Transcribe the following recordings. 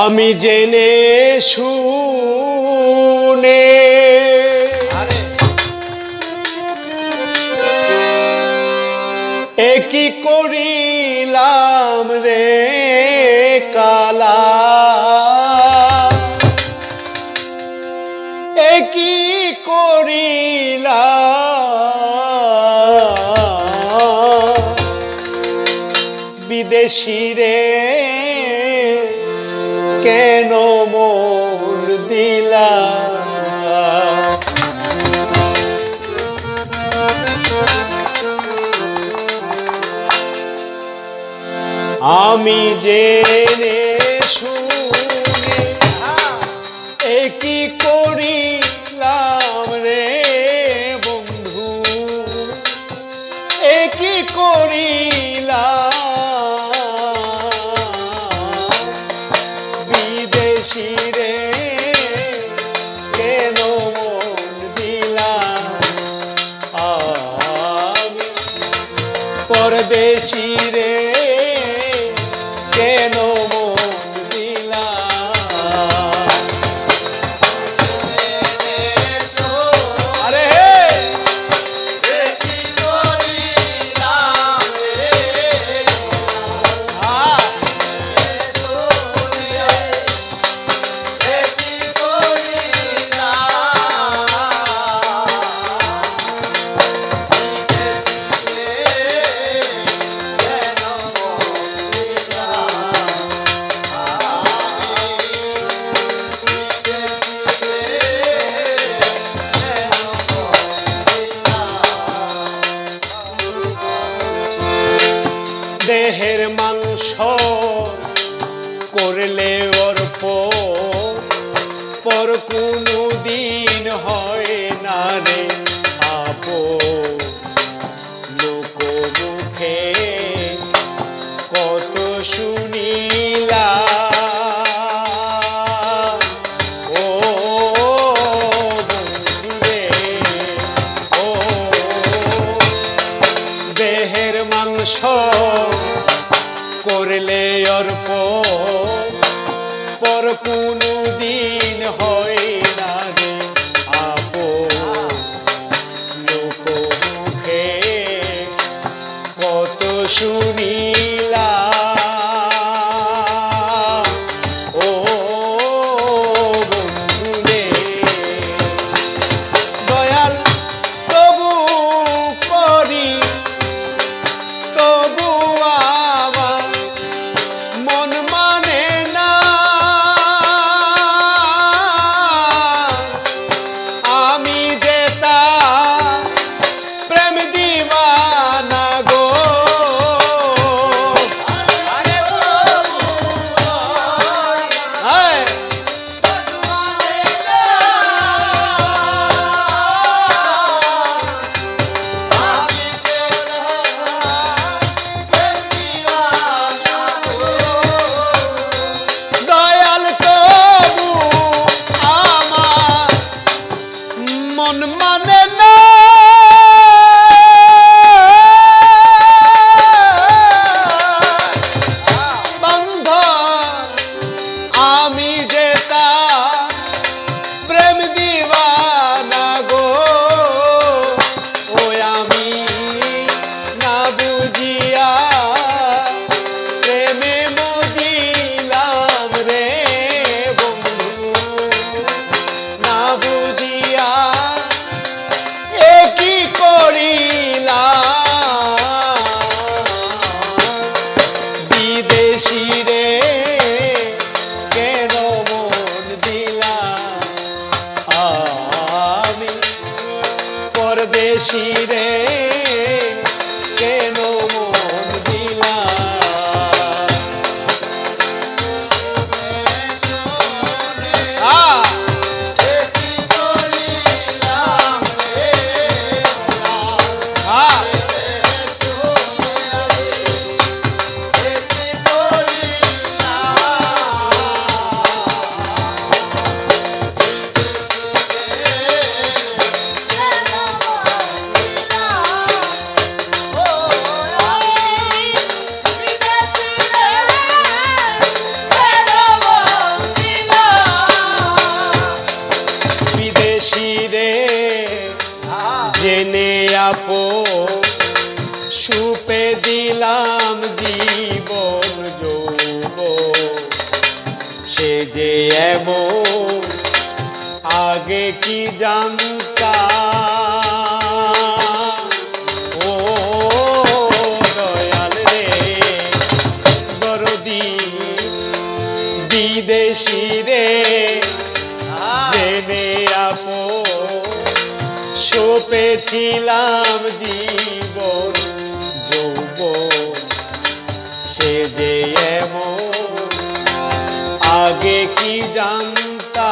আমি জেনে শুনে। একই করিলাম রে কালা? একই করিলা বিদেশি রে দিলা আমি যে শুনে একই করিলাম রে বন্ধু। একই করিলাম ಪರದೇಶಿ দেহের মাংস করলে অর্প পর কোনো দিন হয় না রে। on the money. শিরে সে যে এমন, আগে কি জানতা ও দয়াল রে বিদেশি রে জীবন যৌব সে যে এমন আগে কি জানতা?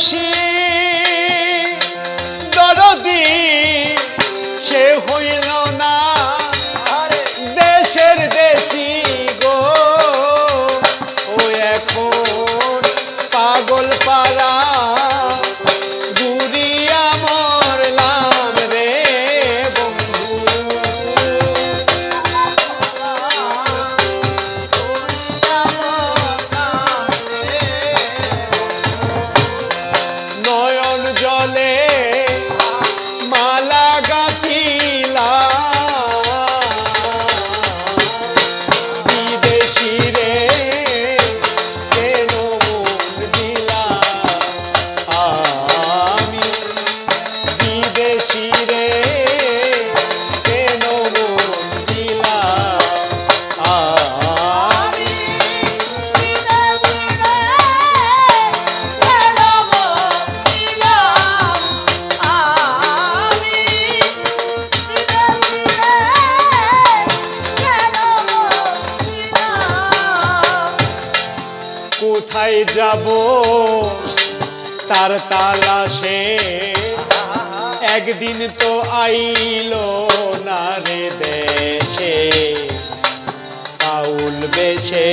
খুশি যাব তার তালাশে। একদিন তো আইল না রে দেশে পাউল বেশে।